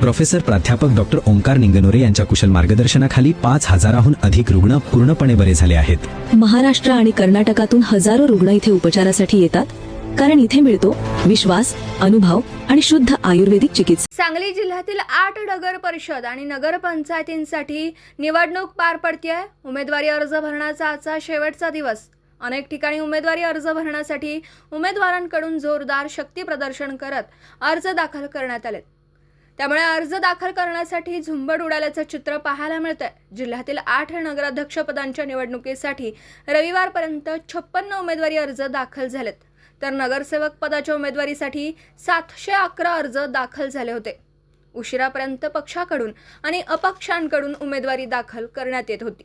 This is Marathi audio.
Professor प्राध्यापक डॉक्टर ओंकार निंगनोरे यांच्या कुशल मार्गदर्शनाखाली पाच हजाराहून अधिक रुग्ण पूर्णपणे बरे झाले आहेत. महाराष्ट्र आणि कर्नाटकातून हजारो रुग्ण इथे उपचारासाठी येतात. कारण इथे मिळतो विश्वास अनुभव आणि शुद्ध आयुर्वेदिक चिकित्सा. सांगली जिल्ह्यातील आठ नगर परिषद आणि नगरपंचायतींसाठी निवडणूक पार पडतीये. उमेदवारी अर्ज भरण्याचा आजचा शेवटचा दिवस. अनेक ठिकाणी उमेदवारी अर्ज भरण्यासाठी उमेदवारांकडून जोरदार शक्ती प्रदर्शन करत अर्ज दाखल करण्यात आले त्यामुळे अर्ज दाखल करण्यासाठी झुंबड उडाल्याचं चित्र पाहायला मिळतंय. जिल्ह्यातील आठ नगराध्यक्षपदांच्या निवडणुकीसाठी रविवारपर्यंत छप्पन्न उमेदवारी अर्ज दाखल झालेत. तर नगरसेवक पदाच्या उमेदवारीसाठी सातशे अकरा अर्ज दाखल झाले होते. उशिरापर्यंत पक्षाकडून आणि अपक्षांकडून उमेदवारी दाखल करण्यात येत होती.